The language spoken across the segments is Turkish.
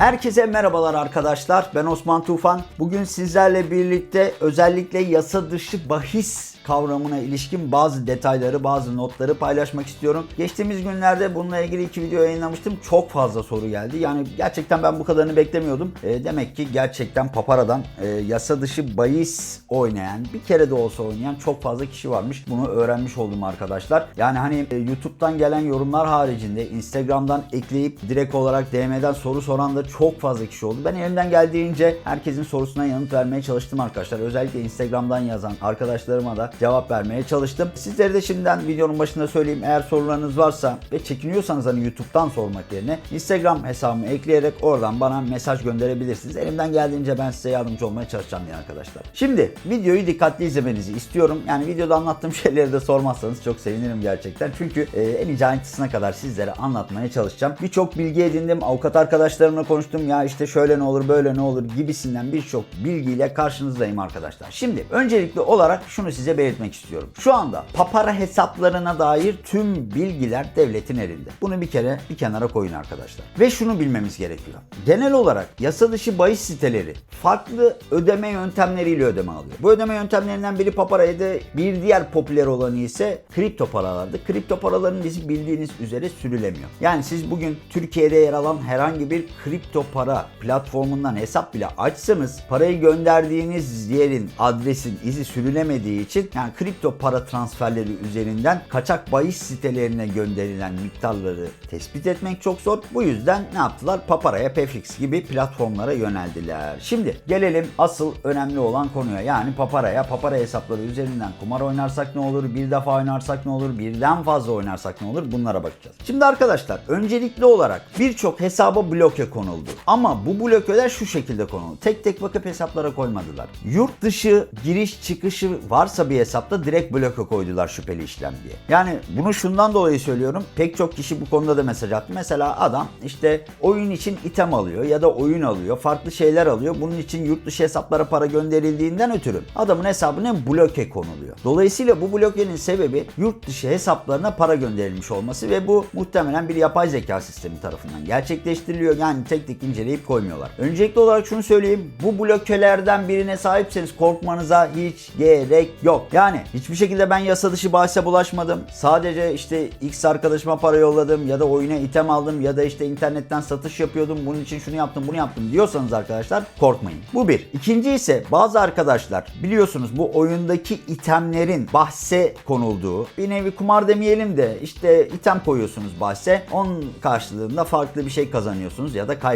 Herkese merhabalar arkadaşlar. Ben Osman Tufan. Bugün sizlerle birlikte özellikle yasa dışı bahis kavramına ilişkin bazı detayları, bazı notları paylaşmak istiyorum. Geçtiğimiz günlerde bununla ilgili iki video yayınlamıştım. Çok fazla soru geldi. Yani gerçekten ben bu kadarını beklemiyordum. E, demek ki gerçekten Papara'dan e, yasa dışı bahis oynayan, bir kere de olsa oynayan çok fazla kişi varmış. Bunu öğrenmiş oldum arkadaşlar. Yani hani e, YouTube'dan gelen yorumlar haricinde Instagram'dan ekleyip direkt olarak DM'den soru soran da çok fazla kişi oldu. Ben elimden geldiğince herkesin sorusuna yanıt vermeye çalıştım arkadaşlar. Özellikle Instagram'dan yazan arkadaşlarıma da cevap vermeye çalıştım. Sizlere de şimdiden videonun başında söyleyeyim. Eğer sorularınız varsa ve çekiniyorsanız hani YouTube'dan sormak yerine Instagram hesabımı ekleyerek oradan bana mesaj gönderebilirsiniz. Elimden geldiğince ben size yardımcı olmaya çalışacağım ya arkadaşlar. Şimdi videoyu dikkatli izlemenizi istiyorum. Yani videoda anlattığım şeyleri de sormazsanız çok sevinirim gerçekten. Çünkü e, en ince ayrıntısına kadar sizlere anlatmaya çalışacağım. Birçok bilgi edindim. Avukat arkadaşlarımla konuştum. Ya işte şöyle ne olur böyle ne olur gibisinden birçok bilgiyle karşınızdayım arkadaşlar. Şimdi öncelikli olarak şunu size belirtmek istiyorum. Şu anda papara hesaplarına dair tüm bilgiler devletin elinde. Bunu bir kere bir kenara koyun arkadaşlar. Ve şunu bilmemiz gerekiyor. Genel olarak yasa dışı bahis siteleri farklı ödeme yöntemleriyle ödeme alıyor. Bu ödeme yöntemlerinden biri paparaydı. Bir diğer popüler olanı ise kripto paralardı. Kripto paraların bizim bildiğiniz üzere sürülemiyor. Yani siz bugün Türkiye'de yer alan herhangi bir kripto para platformundan hesap bile açsanız parayı gönderdiğiniz yerin adresin izi sürülemediği için yani kripto para transferleri üzerinden kaçak bahis sitelerine gönderilen miktarları tespit etmek çok zor. Bu yüzden ne yaptılar? Papara'ya, Pefix gibi platformlara yöneldiler. Şimdi gelelim asıl önemli olan konuya. Yani Papara'ya, Papara hesapları üzerinden kumar oynarsak ne olur? Bir defa oynarsak ne olur? Birden fazla oynarsak ne olur? Bunlara bakacağız. Şimdi arkadaşlar öncelikli olarak birçok hesaba bloke konuldu. Ama bu blokeler şu şekilde konuldu. Tek tek bakıp hesaplara koymadılar. Yurt dışı giriş çıkışı varsa bir hesapta direkt bloke koydular şüpheli işlem diye. Yani bunu şundan dolayı söylüyorum. Pek çok kişi bu konuda da mesaj attı. Mesela adam işte oyun için item alıyor ya da oyun alıyor. Farklı şeyler alıyor. Bunun için yurt dışı hesaplara para gönderildiğinden ötürü adamın hesabına bloke konuluyor. Dolayısıyla bu blokenin sebebi yurt dışı hesaplarına para gönderilmiş olması ve bu muhtemelen bir yapay zeka sistemi tarafından gerçekleştiriliyor. Yani tek tek inceleyip koymuyorlar. Öncelikli olarak şunu söyleyeyim. Bu blokelerden birine sahipseniz korkmanıza hiç gerek yok. Yani hiçbir şekilde ben yasa dışı bahse bulaşmadım. Sadece işte X arkadaşıma para yolladım ya da oyuna item aldım ya da işte internetten satış yapıyordum. Bunun için şunu yaptım bunu yaptım diyorsanız arkadaşlar korkmayın. Bu bir. İkinci ise bazı arkadaşlar biliyorsunuz bu oyundaki itemlerin bahse konulduğu bir nevi kumar demeyelim de işte item koyuyorsunuz bahse. Onun karşılığında farklı bir şey kazanıyorsunuz ya da kaybediyorsunuz.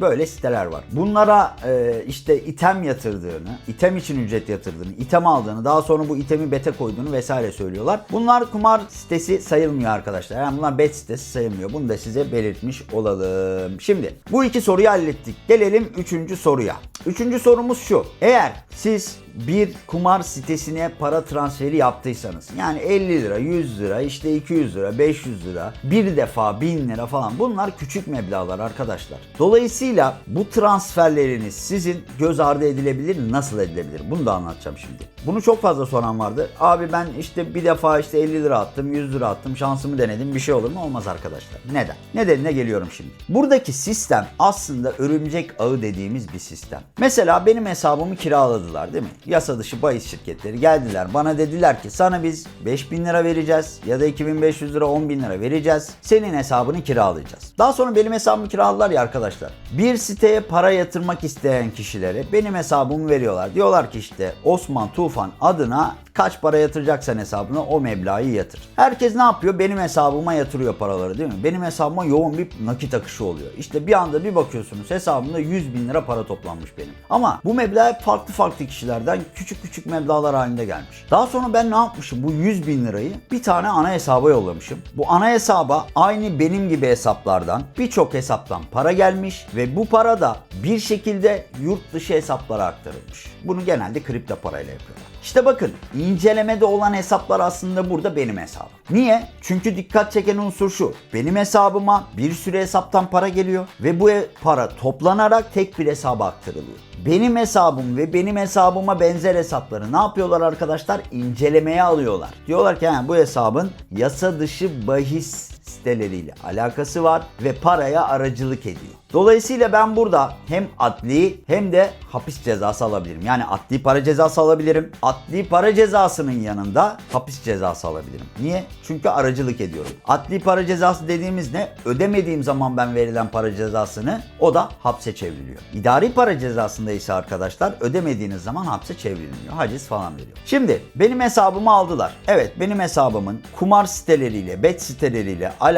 Böyle siteler var. Bunlara e, işte item yatırdığını, item için ücret yatırdığını, item aldığını, daha sonra bu itemi bete koyduğunu vesaire söylüyorlar. Bunlar kumar sitesi sayılmıyor arkadaşlar. Yani bunlar bet sitesi sayılmıyor. Bunu da size belirtmiş olalım. Şimdi bu iki soruyu hallettik. Gelelim üçüncü soruya. Üçüncü sorumuz şu. Eğer siz bir kumar sitesine para transferi yaptıysanız yani 50 lira, 100 lira, işte 200 lira, 500 lira, bir defa 1000 lira falan bunlar küçük meblağlar arkadaşlar. Dolayısıyla bu transferleriniz sizin göz ardı edilebilir, nasıl edilebilir? Bunu da anlatacağım şimdi. Bunu çok fazla soran vardı. Abi ben işte bir defa işte 50 lira attım, 100 lira attım, şansımı denedim. Bir şey olur mu? Olmaz arkadaşlar. Neden? Nedenine geliyorum şimdi. Buradaki sistem aslında örümcek ağı dediğimiz bir sistem. Mesela benim hesabımı kiraladılar değil mi? Yasa dışı bahis şirketleri geldiler. Bana dediler ki sana biz 5000 lira vereceğiz ya da 2500 lira 10 bin lira vereceğiz. Senin hesabını kiralayacağız. Daha sonra benim hesabımı kiraladılar ya arkadaşlar. Bir siteye para yatırmak isteyen kişilere benim hesabımı veriyorlar. Diyorlar ki işte Osman Tufan adına kaç para yatıracaksan hesabına o meblağı yatır. Herkes ne yapıyor? Benim hesabıma yatırıyor paraları değil mi? Benim hesabıma yoğun bir nakit akışı oluyor. İşte bir anda bir bakıyorsunuz hesabımda 100 bin lira para toplanmış benim. Ama bu meblağ farklı farklı kişilerden küçük küçük meblağlar halinde gelmiş. Daha sonra ben ne yapmışım? Bu 100 bin lirayı bir tane ana hesaba yollamışım. Bu ana hesaba aynı benim gibi hesaplardan birçok hesaptan para gelmiş ve bu para da bir şekilde yurt dışı hesaplara aktarılmış. Bunu genelde kripto parayla yapıyorlar. İşte bakın incelemede olan hesaplar aslında burada benim hesabım. Niye? Çünkü dikkat çeken unsur şu. Benim hesabıma bir sürü hesaptan para geliyor ve bu e- para toplanarak tek bir hesaba aktarılıyor. Benim hesabım ve benim hesabıma benzer hesapları ne yapıyorlar arkadaşlar? İncelemeye alıyorlar. Diyorlar ki "Ha, bu hesabın yasa dışı bahis siteleriyle alakası var ve paraya aracılık ediyor. Dolayısıyla ben burada hem adli hem de hapis cezası alabilirim. Yani adli para cezası alabilirim. Adli para cezasının yanında hapis cezası alabilirim. Niye? Çünkü aracılık ediyorum. Adli para cezası dediğimiz ne? Ödemediğim zaman ben verilen para cezasını o da hapse çevriliyor. İdari para cezasında ise arkadaşlar ödemediğiniz zaman hapse çevrilmiyor. Haciz falan veriyor. Şimdi benim hesabımı aldılar. Evet benim hesabımın kumar siteleriyle, bet siteleriyle alakalı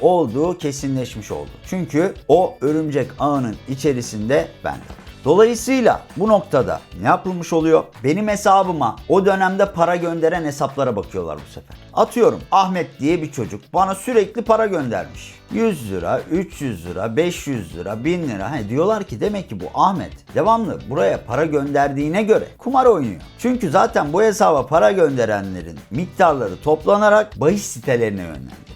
olduğu kesinleşmiş oldu. Çünkü o örümcek ağının içerisinde ben. Dolayısıyla bu noktada ne yapılmış oluyor? Benim hesabıma o dönemde para gönderen hesaplara bakıyorlar bu sefer. Atıyorum Ahmet diye bir çocuk bana sürekli para göndermiş. 100 lira, 300 lira, 500 lira, 1000 lira. Hani diyorlar ki demek ki bu Ahmet devamlı buraya para gönderdiğine göre kumar oynuyor. Çünkü zaten bu hesaba para gönderenlerin miktarları toplanarak bahis sitelerine yönlendiriyor.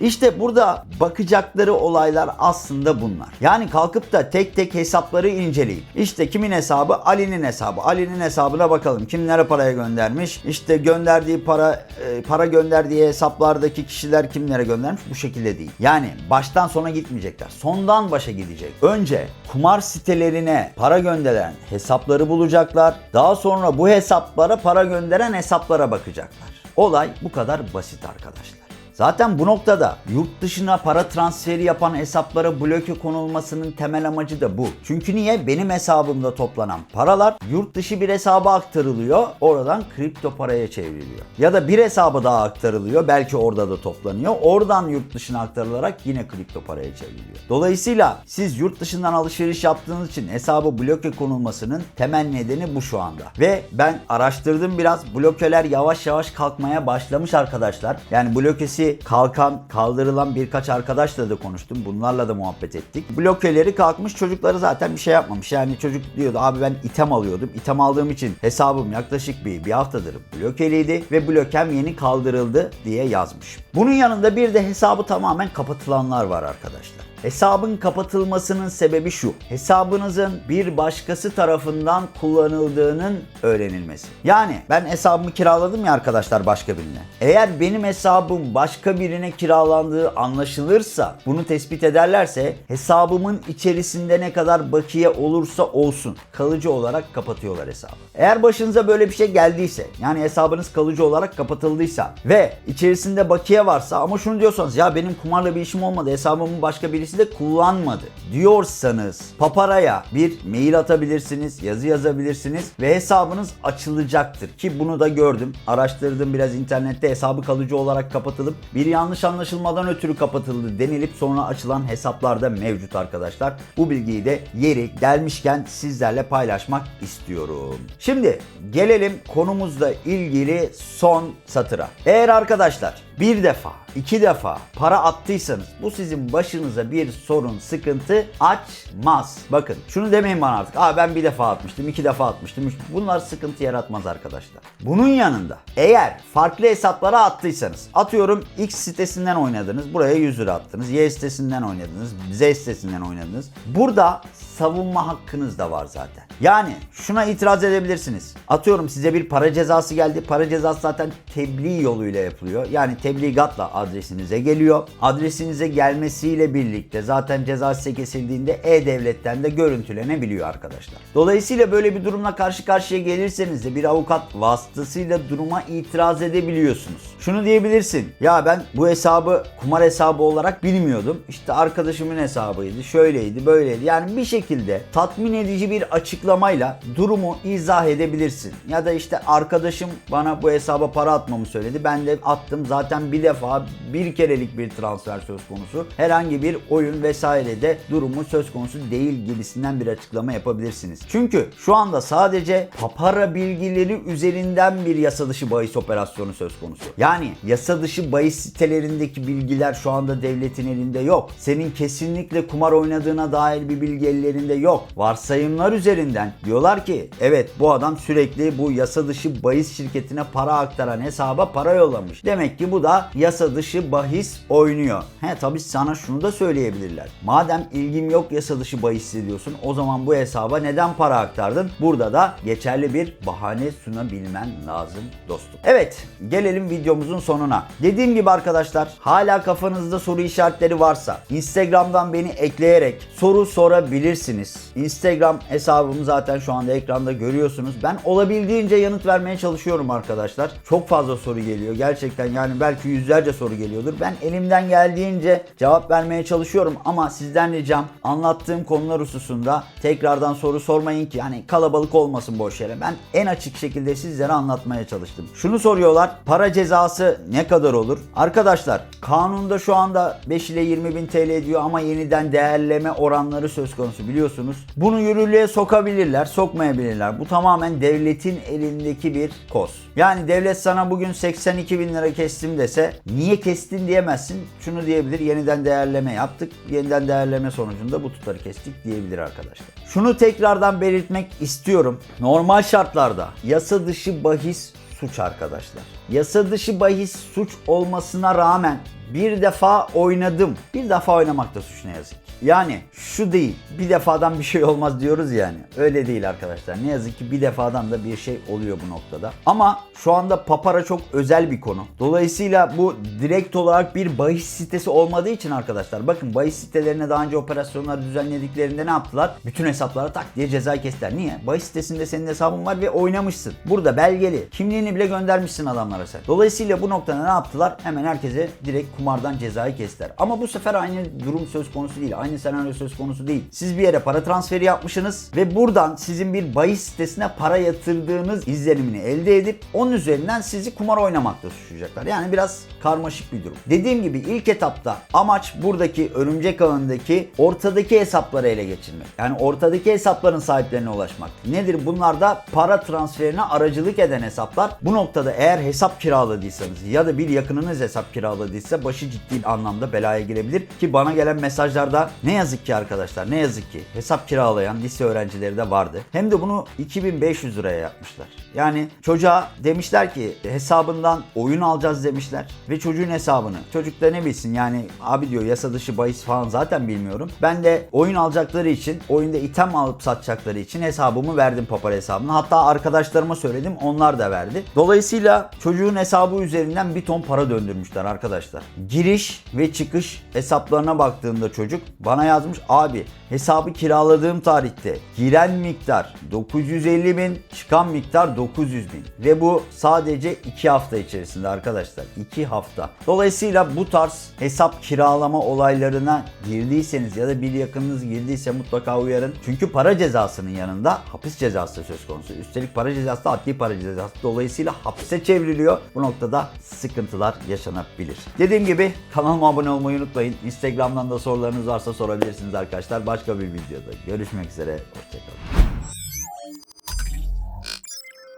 İşte burada bakacakları olaylar aslında bunlar. Yani kalkıp da tek tek hesapları inceleyip işte kimin hesabı Ali'nin hesabı. Ali'nin hesabına bakalım kimlere paraya göndermiş. İşte gönderdiği para e, para gönderdiği hesaplardaki kişiler kimlere göndermiş bu şekilde değil. Yani baştan sona gitmeyecekler. Sondan başa gidecek. Önce kumar sitelerine para gönderen hesapları bulacaklar. Daha sonra bu hesaplara para gönderen hesaplara bakacaklar. Olay bu kadar basit arkadaşlar. Zaten bu noktada yurt dışına para transferi yapan hesaplara bloke konulmasının temel amacı da bu. Çünkü niye? Benim hesabımda toplanan paralar yurt dışı bir hesaba aktarılıyor. Oradan kripto paraya çevriliyor. Ya da bir hesaba daha aktarılıyor. Belki orada da toplanıyor. Oradan yurt dışına aktarılarak yine kripto paraya çevriliyor. Dolayısıyla siz yurt dışından alışveriş yaptığınız için hesabı bloke konulmasının temel nedeni bu şu anda. Ve ben araştırdım biraz. Blokeler yavaş yavaş kalkmaya başlamış arkadaşlar. Yani blokesi kalkan, kaldırılan birkaç arkadaşla da konuştum. Bunlarla da muhabbet ettik. Blokeleri kalkmış çocukları zaten bir şey yapmamış. Yani çocuk diyordu abi ben item alıyordum. İtem aldığım için hesabım yaklaşık bir, bir haftadır blokeliydi ve blokem yeni kaldırıldı diye yazmış. Bunun yanında bir de hesabı tamamen kapatılanlar var arkadaşlar. Hesabın kapatılmasının sebebi şu. Hesabınızın bir başkası tarafından kullanıldığının öğrenilmesi. Yani ben hesabımı kiraladım ya arkadaşlar başka birine. Eğer benim hesabım başka birine kiralandığı anlaşılırsa, bunu tespit ederlerse hesabımın içerisinde ne kadar bakiye olursa olsun kalıcı olarak kapatıyorlar hesabı. Eğer başınıza böyle bir şey geldiyse, yani hesabınız kalıcı olarak kapatıldıysa ve içerisinde bakiye varsa ama şunu diyorsanız ya benim kumarla bir işim olmadı, hesabımı başka birisi de kullanmadı diyorsanız Papara'ya bir mail atabilirsiniz, yazı yazabilirsiniz ve hesabınız açılacaktır. Ki bunu da gördüm. Araştırdım biraz internette hesabı kalıcı olarak kapatılıp bir yanlış anlaşılmadan ötürü kapatıldı denilip sonra açılan hesaplar da mevcut arkadaşlar. Bu bilgiyi de yeri gelmişken sizlerle paylaşmak istiyorum. Şimdi gelelim konumuzla ilgili son satıra. Eğer arkadaşlar bir defa, iki defa para attıysanız bu sizin başınıza bir sorun, sıkıntı açmaz. Bakın şunu demeyin bana artık. Aa ben bir defa atmıştım, iki defa atmıştım. Bunlar sıkıntı yaratmaz arkadaşlar. Bunun yanında eğer farklı hesaplara attıysanız atıyorum X sitesinden oynadınız. Buraya 100 lira attınız. Y sitesinden oynadınız. Z sitesinden oynadınız. Burada savunma hakkınız da var zaten. Yani şuna itiraz edebilirsiniz. Atıyorum size bir para cezası geldi. Para cezası zaten tebliğ yoluyla yapılıyor. Yani tebligatla adresinize geliyor. Adresinize gelmesiyle birlikte zaten ceza size kesildiğinde E-Devlet'ten de görüntülenebiliyor arkadaşlar. Dolayısıyla böyle bir durumla karşı karşıya gelirseniz de bir avukat vasıtasıyla duruma itiraz edebiliyorsunuz. Şunu diyebilirsin. Ya ben bu hesabı kumar hesabı olarak bilmiyordum. İşte arkadaşımın hesabıydı. Şöyleydi, böyleydi. Yani bir şekilde tatmin edici bir açıklamayla durumu izah edebilirsin. Ya da işte arkadaşım bana bu hesaba para atmamı söyledi. Ben de attım. Zaten bir defa bir kerelik bir transfer söz konusu. Herhangi bir oyun vesairede durumu söz konusu değil gibisinden bir açıklama yapabilirsiniz. Çünkü şu anda sadece papara bilgileri üzerinden bir yasa dışı bahis operasyonu söz konusu. Yani yasa dışı bahis sitelerindeki bilgiler şu anda devletin elinde yok. Senin kesinlikle kumar oynadığına dair bir bilgi yok. Varsayımlar üzerinden diyorlar ki evet bu adam sürekli bu yasa dışı bahis şirketine para aktaran hesaba para yollamış. Demek ki bu da yasa dışı bahis oynuyor. He tabii sana şunu da söyleyebilirler. Madem ilgim yok yasa dışı bahis ediyorsun o zaman bu hesaba neden para aktardın? Burada da geçerli bir bahane sunabilmen lazım dostum. Evet gelelim videomuzun sonuna. Dediğim gibi arkadaşlar hala kafanızda soru işaretleri varsa Instagram'dan beni ekleyerek soru sorabilirsiniz. Instagram hesabımı zaten şu anda ekranda görüyorsunuz. Ben olabildiğince yanıt vermeye çalışıyorum arkadaşlar. Çok fazla soru geliyor. Gerçekten yani belki yüzlerce soru geliyordur. Ben elimden geldiğince cevap vermeye çalışıyorum ama sizden ricam anlattığım konular hususunda tekrardan soru sormayın ki yani kalabalık olmasın boş yere. Ben en açık şekilde sizlere anlatmaya çalıştım. Şunu soruyorlar. Para cezası ne kadar olur? Arkadaşlar kanunda şu anda 5 ile 20 bin TL diyor ama yeniden değerleme oranları söz konusu biliyorsunuz. Bunu yürürlüğe sokabilirler, sokmayabilirler. Bu tamamen devletin elindeki bir koz. Yani devlet sana bugün 82 bin lira kestim dese niye kestin diyemezsin. Şunu diyebilir yeniden değerleme yaptık. Yeniden değerleme sonucunda bu tutarı kestik diyebilir arkadaşlar. Şunu tekrardan belirtmek istiyorum. Normal şartlarda yasa dışı bahis suç arkadaşlar. Yasa dışı bahis suç olmasına rağmen bir defa oynadım. Bir defa oynamak da suç ne yazık. Yani şu değil. Bir defadan bir şey olmaz diyoruz yani. Öyle değil arkadaşlar. Ne yazık ki bir defadan da bir şey oluyor bu noktada. Ama şu anda Papara çok özel bir konu. Dolayısıyla bu direkt olarak bir bahis sitesi olmadığı için arkadaşlar bakın bahis sitelerine daha önce operasyonlar düzenlediklerinde ne yaptılar? Bütün hesaplara tak diye ceza kestiler. Niye? Bahis sitesinde senin hesabın var ve oynamışsın. Burada belgeli. Kimliğini bile göndermişsin adamlara sen. Dolayısıyla bu noktada ne yaptılar? Hemen herkese direkt kumardan cezayı kestiler. Ama bu sefer aynı durum söz konusu değil. Aynı senaryo söz konusu değil. Siz bir yere para transferi yapmışsınız ve buradan sizin bir bahis sitesine para yatırdığınız izlenimini elde edip onun üzerinden sizi kumar oynamakla suçlayacaklar. Yani biraz karmaşık bir durum. Dediğim gibi ilk etapta amaç buradaki örümcek ağındaki ortadaki hesapları ele geçirmek. Yani ortadaki hesapların sahiplerine ulaşmak. Nedir? Bunlar da para transferine aracılık eden hesaplar. Bu noktada eğer hesap kiraladıysanız ya da bir yakınınız hesap kiraladıysa başı ciddi anlamda belaya girebilir. Ki bana gelen mesajlarda ne yazık ki arkadaşlar ne yazık ki hesap kiralayan lise öğrencileri de vardı. Hem de bunu 2500 liraya yapmışlar. Yani çocuğa demişler ki hesabından oyun alacağız demişler ve çocuğun hesabını. Çocuk da ne bilsin yani abi diyor yasa dışı bahis falan zaten bilmiyorum. Ben de oyun alacakları için oyunda item alıp satacakları için hesabımı verdim papara hesabına. Hatta arkadaşlarıma söyledim onlar da verdi. Dolayısıyla çocuğun hesabı üzerinden bir ton para döndürmüşler arkadaşlar. Giriş ve çıkış hesaplarına baktığımda çocuk bana yazmış abi hesabı kiraladığım tarihte giren miktar 950 bin çıkan miktar 900 bin ve bu sadece 2 hafta içerisinde arkadaşlar 2 hafta. Dolayısıyla bu tarz hesap kiralama olaylarına girdiyseniz ya da bir yakınınız girdiyse mutlaka uyarın. Çünkü para cezasının yanında hapis cezası söz konusu. Üstelik para cezası da adli para cezası. Dolayısıyla hapse çevriliyor. Bu noktada sıkıntılar yaşanabilir. Dediğim gibi kanalıma abone olmayı unutmayın. Instagram'dan da sorularınız sorabilirsiniz arkadaşlar. Başka bir videoda görüşmek üzere. Hoşçakalın.